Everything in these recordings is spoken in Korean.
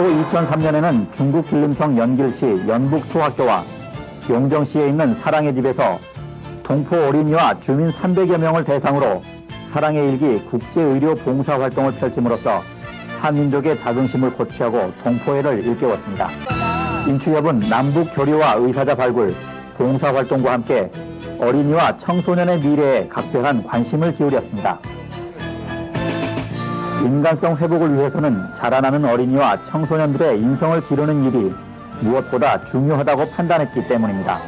또 2003년에는 중국 길림성 연길시 연북초학교와 용정시에 있는 사랑의 집에서 동포 어린이와 주민 300여 명을 대상으로 사랑의 일기 국제의료 봉사 활동을 펼침으로써 한민족의 자긍심을 고취하고 동포애를 일깨웠습니다. 인추협은 남북 교류와 의사자 발굴, 봉사 활동과 함께 어린이와 청소년의 미래에 각별한 관심을 기울였습니다. 인간성 회복을 위해서는 자라나는 어린이와 청소년들의 인성을 기르는 일이 무엇보다 중요하다고 판단했기 때문입니다.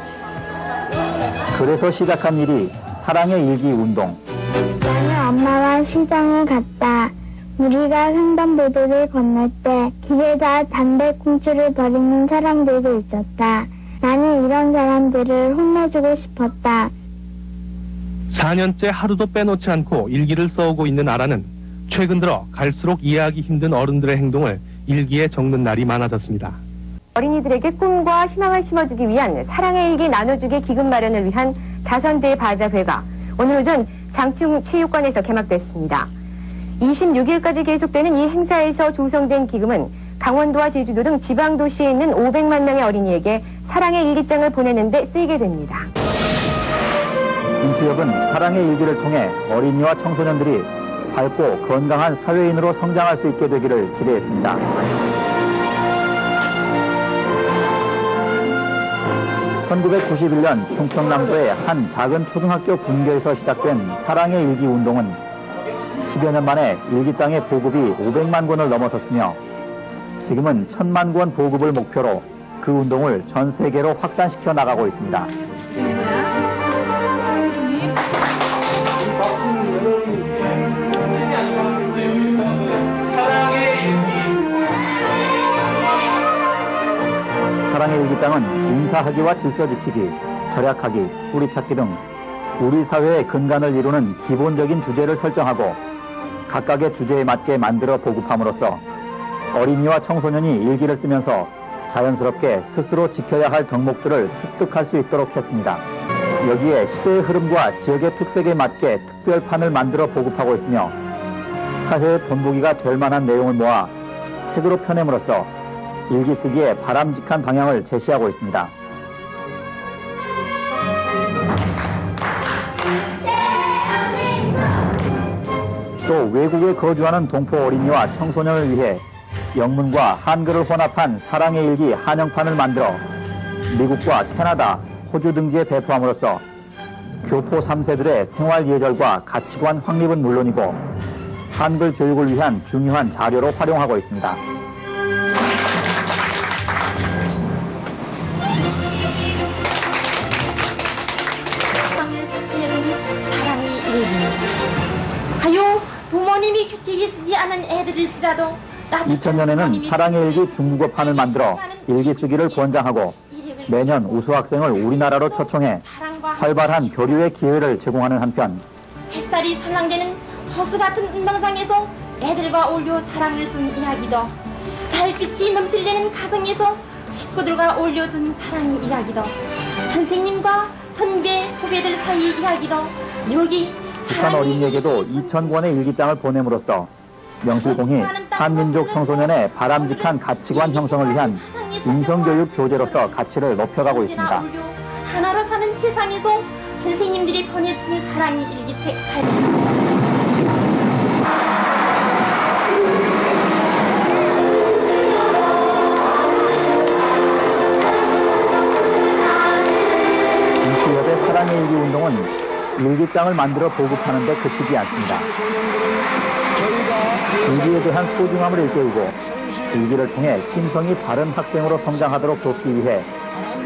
그래서 시작한 일이 사랑의 일기 운동. 나는 엄마와 시장을 갔다. 우리가 횡단보도를 건널 때 길에다 담배꽁초를 버리는 사람들도 있었다. 나는 이런 사람들을 혼내주고 싶었다. 4년째 하루도 빼놓지 않고 일기를 써오고 있는 아라는 최근 들어 갈수록 이해하기 힘든 어른들의 행동을 일기에 적는 날이 많아졌습니다. 어린이들에게 꿈과 희망을 심어주기 위한 사랑의 일기 나눠주기 기금 마련을 위한 자선대 바자회가 오늘 오전 장충 체육관에서 개막됐습니다. 26일까지 계속되는 이 행사에서 조성된 기금은 강원도와 제주도 등 지방 도시에 있는 500만 명의 어린이에게 사랑의 일기장을 보내는 데 쓰이게 됩니다. 인추협은 사랑의 일기를 통해 어린이와 청소년들이 밝고 건강한 사회인으로 성장할 수 있게 되기를 기대했습니다. (1991년) 충청남도의 한 작은 초등학교 분교에서 시작된 사랑의 일기 운동은 10여 년 만에 일기장의 보급이 500만 권을 넘어섰으며 지금은 1000만 권 보급을 목표로 그 운동을 전 세계로 확산시켜 나가고 있습니다. 사랑의 일기장은 인사하기와 질서 지키기, 절약하기, 뿌리 찾기 등 우리 사회의 근간을 이루는 기본적인 주제를 설정하고 각각의 주제에 맞게 만들어 보급함으로써 어린이와 청소년이 일기를 쓰면서 자연스럽게 스스로 지켜야 할 덕목들을 습득할 수 있도록 했습니다. 여기에 시대의 흐름과 지역의 특색에 맞게 특별판을 만들어 보급하고 있으며 사회의 본보기가 될 만한 내용을 모아 책으로 펴냄으로써 일기 쓰기에 바람직한 방향을 제시하고 있습니다. 또 외국에 거주하는 동포 어린이와 청소년을 위해 영문과 한글을 혼합한 사랑의 일기 한영판을 만들어 미국과 캐나다, 호주 등지에 배포함으로써 교포 3세들의 생활 예절과 가치관 확립은 물론이고 한글 교육을 위한 중요한 자료로 활용하고 있습니다. 부모님이 규칙이 쓰지 않은 애들일지라도 따뜻한 2000년에는 부모님이 사랑의 일기 중국어판을 만들어 일기 쓰기를 권장하고 매년 우수 학생을 우리나라로 초청해 활발한 교류의 기회를 제공하는 한편 햇살이 살랑대는 호수 같은 운동장에서 애들과 어울려 사랑을 준 이야기도 달빛이 넘실대는 가정에서 식구들과 어울려준 사랑의 이야기도 선생님과 선배 후배들 사이 이야기도 여기 북한 사랑이 어린이에게도 2,000권의 일기장을 보냄으로써 명실공히 한민족 청소년의 바람직한 가치관 형성을 위한 인성교육 교재로서 가치를 높여가고 있습니다. 하나로 사는 세상에서 선생님들이 보내준 사랑의 일기책 사랑의 일기 운동은 일기장을 만들어 보급하는 데 그치지 않습니다. 일기에 대한 소중함을 일깨우고 일기를 통해 심성이 바른 학생으로 성장하도록 돕기 위해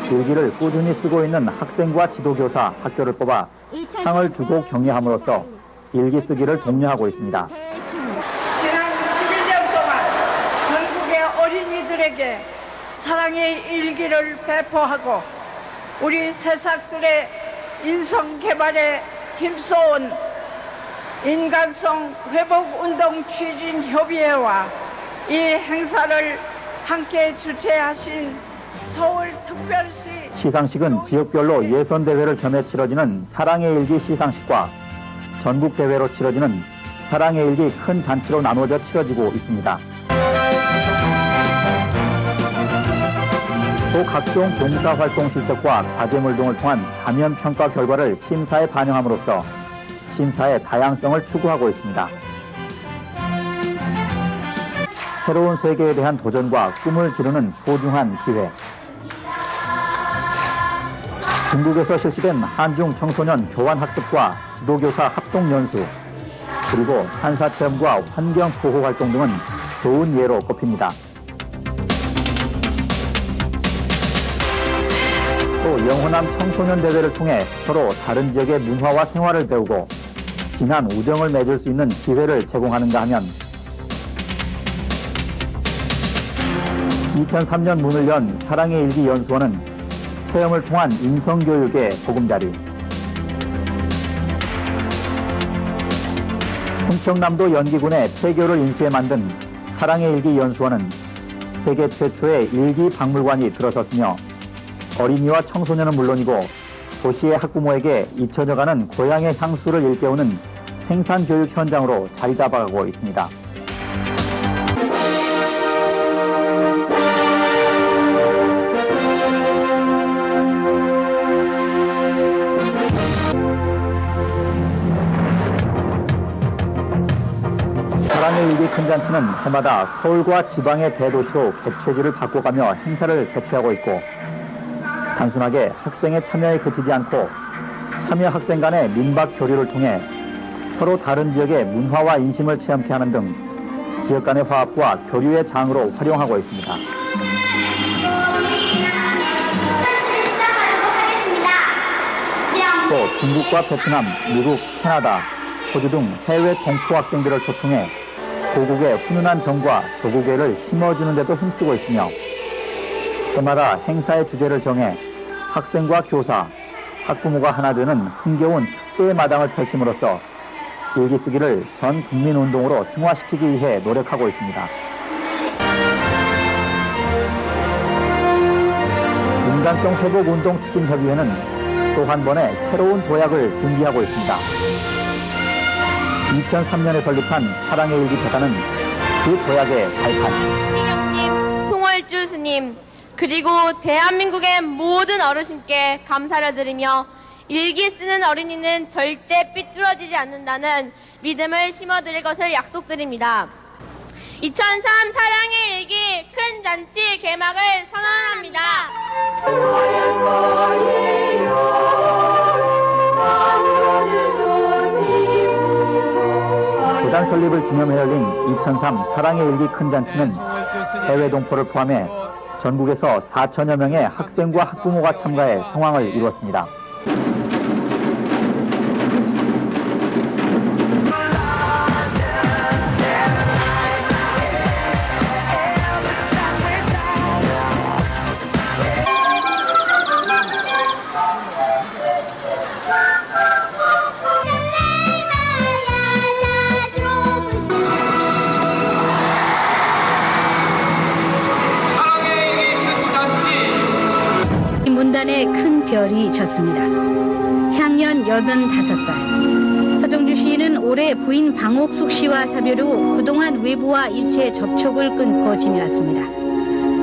일기를 꾸준히 쓰고 있는 학생과 지도교사 학교를 뽑아 상을 주고 격려함으로써 일기 쓰기를 독려하고 있습니다. 지난 11년 동안 전국의 어린이들에게 사랑의 일기를 배포하고 우리 새싹들의 인성 개발에 힘써온 인간성 회복 운동 추진 협의회와 이 행사를 함께 주최하신 서울특별시 시상식은 지역별로 예선대회를 겸해 치러지는 사랑의 일기 시상식과 전국대회로 치러지는 사랑의 일기 큰 잔치로 나누어져 치러지고 있습니다. 또 각종 봉사활동 실적과 과제물 등을 통한 감염 평가 결과를 심사에 반영함으로써 심사의 다양성을 추구하고 있습니다. 새로운 세계에 대한 도전과 꿈을 기르는 소중한 기회. 중국에서 실시된 한중 청소년 교환학습과 지도교사 합동연수, 그리고 산사체험과 환경보호 활동 등은 좋은 예로 꼽힙니다. 또 영호남 청소년 대회를 통해 서로 다른 지역의 문화와 생활을 배우고 진한 우정을 맺을 수 있는 기회를 제공하는가 하면 2003년 문을 연 사랑의 일기 연수원은 체험을 통한 인성교육의 보금자리. 충청남도 연기군의 폐교를 인수해 만든 사랑의 일기 연수원은 세계 최초의 일기 박물관이 들어섰으며 어린이와 청소년은 물론이고 도시의 학부모에게 잊혀져가는 고향의 향수를 일깨우는 생산 교육 현장으로 자리 잡아가고 있습니다. 사랑의 일기 큰 잔치는 해마다 서울과 지방의 대도시로 개최지를 바꿔가며 행사를 개최하고 있고 단순하게 학생의 참여에 그치지 않고 참여 학생 간의 민박 교류를 통해 서로 다른 지역의 문화와 인심을 체험케 하는 등 지역 간의 화합과 교류의 장으로 활용하고 있습니다. 또 중국과 베트남, 미국, 캐나다, 호주 등 해외 동포 학생들을 초청해 고국의 훈훈한 정과 조국애를 심어주는 데도 힘쓰고 있으며 해마다 행사의 주제를 정해 학생과 교사, 학부모가 하나 되는 흥겨운 축제의 마당을 펼침으로써 일기 쓰기를 전 국민 운동으로 승화시키기 위해 노력하고 있습니다. 인간성 회복 운동 추진 협의회는 또 한 번의 새로운 도약을 준비하고 있습니다. 2003년에 설립한 사랑의 일기 재단은 그 도약의 발판. 송월주 스님, 그리고 대한민국의 모든 어르신께 감사를 드리며 일기 쓰는 어린이는 절대 삐뚤어지지 않는다는 믿음을 심어드릴 것을 약속드립니다. 2003 사랑의 일기 큰 잔치 개막을 선언합니다. 재단 설립을 기념해 열린 2003 사랑의 일기 큰 잔치는 해외 동포를 포함해 전국에서 4천여 명의 학생과 학부모가 참가해 성황을 이루었습니다. 별이 졌습니다. 향년 85살. 서정주 시인은 올해 부인 방옥숙 씨와 사별 후 그동안 외부와 일체 접촉을 끊고 지내왔습니다.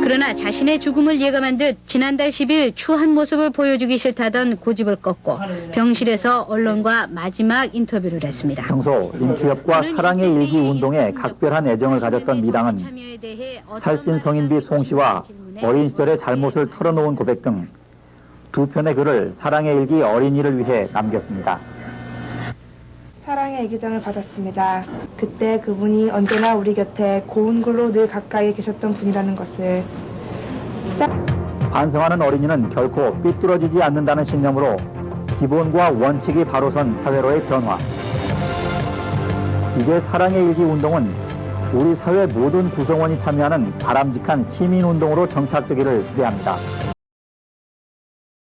그러나 자신의 죽음을 예감한 듯 지난달 10일 추한 모습을 보여주기 싫다던 고집을 꺾고 병실에서 언론과 마지막 인터뷰를 했습니다. 평소 인취협과 사랑의 일기 운동에 각별한 애정을 가졌던 미당은 살찐 성인비 송 씨와 어린 시절의 잘못을 털어놓은 고백 등 두 편의 글을 사랑의 일기 어린이를 위해 남겼습니다. 사랑의 애기장을 받았습니다. 그때 그분이 언제나 우리 곁에 고운 글로 늘 가까이 계셨던 분이라는 것을 반성하는 어린이는 결코 삐뚤어지지 않는다는 신념으로 기본과 원칙이 바로 선 사회로의 변화. 이제 사랑의 일기 운동은 우리 사회 모든 구성원이 참여하는 바람직한 시민운동으로 정착되기를 기대합니다.